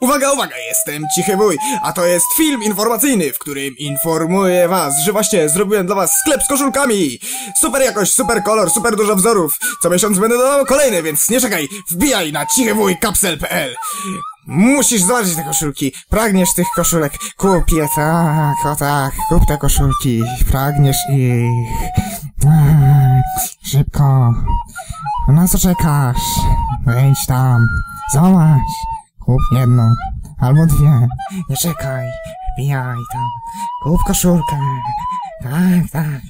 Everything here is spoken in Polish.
Uwaga, uwaga, jestem Cichy Wuj, a to jest film informacyjny, w którym informuję was, że właśnie zrobiłem dla was sklep z koszulkami. Super jakość, super kolor, super dużo wzorów. Co miesiąc będę dodawał kolejne, więc nie czekaj, wbijaj na cichywujkapsel.pl Musisz zobaczyć te koszulki. Pragniesz tych koszulek. Kup je, tak, o tak. Kup te koszulki. Pragniesz ich. Tak, szybko. Na co czekasz? Wejdź tam. Zobacz. Kup jedną, albo dwie. Nie czekaj, wbijaj tam. Kup koszulkę. Tak, tak.